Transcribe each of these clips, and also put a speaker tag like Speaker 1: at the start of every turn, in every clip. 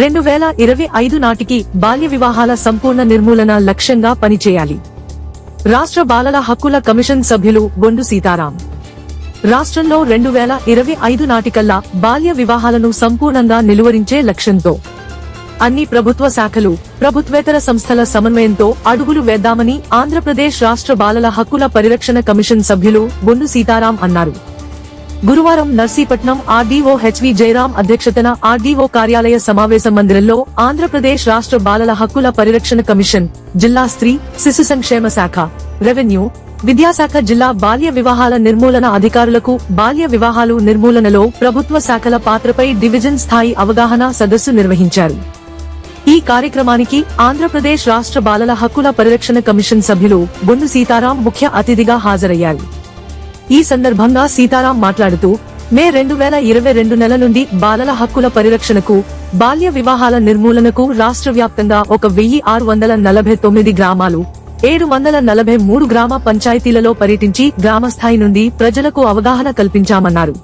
Speaker 1: రెండు వేల ఇరవై ఐదు నాటికి బాల్య వివాహాల సంపూర్ణ నిర్మూలన లక్ష్యంగా పనిచేయాలి. రాష్ట్ర బాలల హక్కుల కమిషన్ సభ్యులు బొండు సీతారాం. రాష్ట్రంలో రెండు వేల ఇరవై ఐదు నాటికల్లా బాల్య వివాహాలను సంపూర్ణంగా నిలువరించే లక్ష్యంతో అన్ని ప్రభుత్వ శాఖలు ప్రభుత్వేతర సంస్థల సమన్వయంతో అడుగులు వేద్దామని ఆంధ్రప్రదేశ్ రాష్ట్ర బాలల హక్కుల పరిరక్షణ కమిషన్ సభ్యులు బొండు సీతారాం అన్నారు. గురువారం నర్సీపట్నం ఆర్డీఓ హెచ్వి జయరాం అధ్యక్షతన ఆర్డీఓ కార్యాలయ సమావేశ మందిరంలో ఆంధ్రప్రదేశ్ రాష్ట్ర బాలల హక్కుల పరిరక్షణ కమిషన్ జిల్లా స్త్రీ శిశు సంక్షేమ శాఖ రెవెన్యూ విద్యాశాఖ జిల్లా బాల్య వివాహాల నిర్మూలన అధికారులకు బాల్య వివాహాలు నిర్మూలనలో ప్రభుత్వ శాఖల పాత్రపై డివిజన్ స్థాయి అవగాహన సదస్సు నిర్వహించారు. ఈ కార్యక్రమానికి ఆంధ్రప్రదేశ్ రాష్ట్ర బాలల హక్కుల పరిరక్షణ కమిషన్ సభ్యులు బొండు సీతారాం ముఖ్య అతిథిగా హాజరయ్యారు. ఈ సందర్భంగా సీతారాం మాట్లాడుతూ మే రెండు వేల ఇరవై రెండు నెల నుండి బాలల హక్కుల పరిరక్షణకు బాల్య వివాహాల నిర్మూలనకు రాష్ట్ర వ్యాప్తంగా ఒక వెయ్యి ఆరు వందల నలభై తొమ్మిది గ్రామాలు ఏడు వందల నలభై మూడు గ్రామ పంచాయతీలలో పర్యటించి గ్రామస్థాయి నుండి ప్రజలకు అవగాహన కల్పించామన్నారు.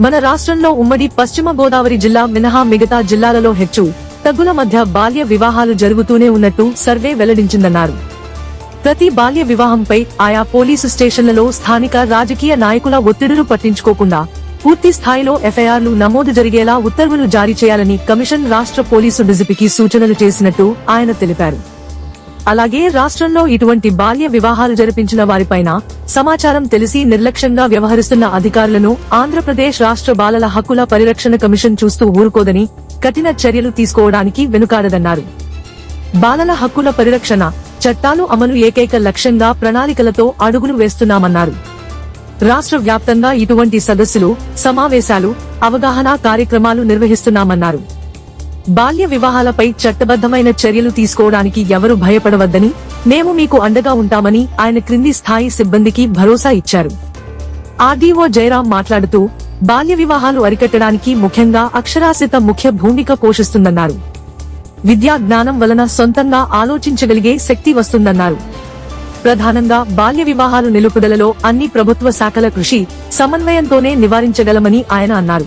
Speaker 1: మన రాష్ట్రంలో ఉమ్మడి పశ్చిమ గోదావరి జిల్లా మినహా మిగతా జిల్లాలలో హెచ్చు తగ్గుల మధ్య బాల్య వివాహాలు జరుగుతూనే ఉన్నట్టు సర్వే వెల్లడించిందన్నారు. ప్రతి బాల్య వివాహంపై ఆయా పోలీసు స్టేషన్లలో స్థానిక రాజకీయ నాయకుల ఒత్తిడులు పట్టించుకోకుండా పూర్తి స్థాయిలో ఎఫ్ఐఆర్లు నమోదు జరిగేలా ఉత్తర్వులు జారీ చేయాలని కమిషన్ రాష్ట్ర పోలీసు డిజిపికి సూచనలు చేసినట్టు ఆయన తెలిపారు. అలాగే రాష్ట్రంలో ఇటువంటి బాల్య వివాహాలు జరిపించిన వారిపైన సమాచారం తెలిసి నిర్లక్ష్యంగా వ్యవహరిస్తున్న అధికారులను ఆంధ్రప్రదేశ్ రాష్ట్ర బాలల హక్కుల పరిరక్షణ కమిషన్ చూస్తూ ఊరుకోదని కఠిన చర్యలు తీసుకోవడానికి వెనుకాడదన్నారు. బాలల హక్కుల పరిరక్షణ చట్టాలు అమలు ఏకైక లక్ష్యంగా ప్రణాళికలతో అడుగులు వేస్తున్నామన్నారు. రాష్ట్ర వ్యాప్తంగా ఇటువంటి సదస్సులు సమావేశాలు అవగాహన కార్యక్రమాలు నిర్వహిస్తున్నామన్నారు. బాల్య వివాహాలపై చట్టబద్దమైన చర్యలు తీసుకోవడానికి ఎవరు భయపడవద్దని మేము మీకు అండగా ఉంటామని ఆయన క్రింది స్థాయి సిబ్బందికి భరోసా ఇచ్చారు. ఆర్డీఓ జయరాం మాట్లాడుతూ బాల్య వివాహాలు అరికట్టడానికి ముఖ్యంగా అక్షరాస్యత ముఖ్య భూమిక పోషిస్తుందన్నారు. విద్యా జ్ఞానం వలన సొంతంగా ఆలోచించగలిగే శక్తి వస్తుందన్నారు. ప్రధానంగా బాల్య వివాహాలు నిలుపుదలలో అన్ని ప్రభుత్వ శాఖల కృషి సమన్వయంతోనే నివారించగలమని ఆయన అన్నారు.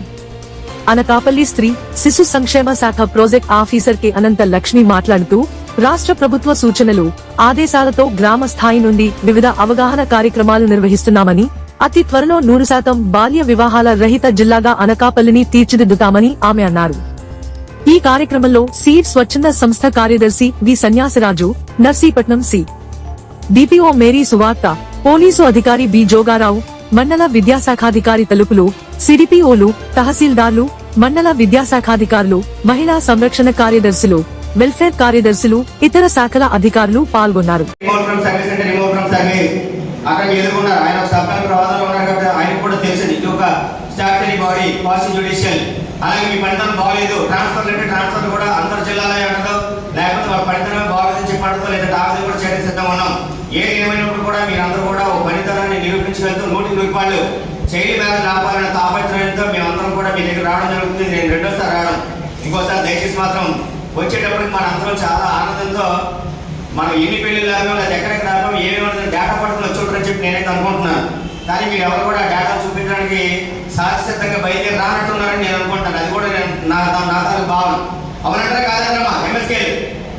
Speaker 1: అనకాపల్లి స్త్రీ శిశు సంక్షేమ శాఖ project officer K. Anantha Lakshmi మాట్లాడుతూ రాష్ట్ర ప్రభుత్వ సూచనలు ఆదేశాలతో గ్రామ స్థాయి నుండి వివిధ అవగాహన కార్యక్రమాలు నిర్వహిస్తున్నామని అతి త్వరలో నూరు శాతం బాల్య వివాహాల రహిత జిల్లాగా అనకాపల్లిని తీర్చిదిద్దుతామని ఆమె అన్నారు. ఈ కార్యక్రమంలో సీడ్ స్వచ్ఛంద సంస్థ కార్యదర్శి V Sanyasiraju Narsipatnam C. DPO Mary Suvartha police అధికారి బి జోగారావు మండల విద్యాశాఖాధికారి తలుపులు సిడిపిఓలు తహసీల్దార్లు మండల విద్యాశాఖాధికారులు మహిళా సంరక్షణ కార్యదర్శులు వెల్ఫేర్ కార్యదర్శులు ఇతర శాఖల అధికారులు పాల్గొన్నారు.
Speaker 2: అక్కడ ఎదుర్కొన్నారు. ఆయన ఒక ఉన్నారు కాబట్టి కూడా తెలుసు ఇది. ఒక స్టాట్యుటరీ బాడీ జ్యుడిషియల్ అలాగే మీ పనితనం బాగలేదు ట్రాన్స్ఫర్ అంటే ట్రాన్స్ఫర్ కూడా అంతర్ జిల్లాలో ఉండదు లేకపోతే వాళ్ళ పనితనమే బాగలేదని చెప్పి అంటదో లేదా డాక్టర్ కూడా చేయడానికి సిద్ధంగా ఉన్నాం. ఏది ఏమైనప్పుడు కూడా మీరందరూ కూడా ఒక పనితనాన్ని నిరూపించి వెళ్తూ నూటికి నూరు రూపాయలు చైల్డ్ మ్యారేజ్ ఆపాలనే తాపత్రయంతో మేమందరం కూడా మీ దగ్గర రావడం జరుగుతుంది. నేను రెండోసారి రావడం. ఇంకోసారి దయచేసి మాత్రం వచ్చేటప్పటికి మన అందరం చాలా ఆనందంతో మనం ఎన్ని పెళ్ళి లాగా లేదా ఎక్కడెక్కడ ఆగాం ఏమేమి డేటా పట్టుకుని వచ్చి చెప్పి నేనైతే అనుకుంటున్నాను. కానీ మీరు ఎవరు కూడా డేటా చూపించడానికి శాశ్వతంగా బయలుదేరి రానట్టున్నారని నేను నేను నా అవునంటారా కాదంటారమ్మా ఎంఎస్కే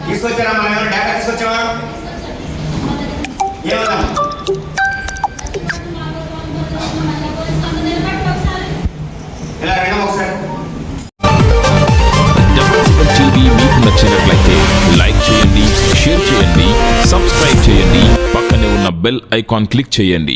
Speaker 2: తీసుకొచ్చారా మనం ఏమైనా డేటా తీసుకొచ్చావా ఏమన్నా? ఇలా రెండో ఒకసారి
Speaker 3: మీకు నచ్చినట్లయితే లైక్ చేయండి షేర్ చేయండి సబ్స్క్రైబ్ చేయండి పక్కనే ఉన్న బెల్ ఐకాన్ క్లిక్ చేయండి.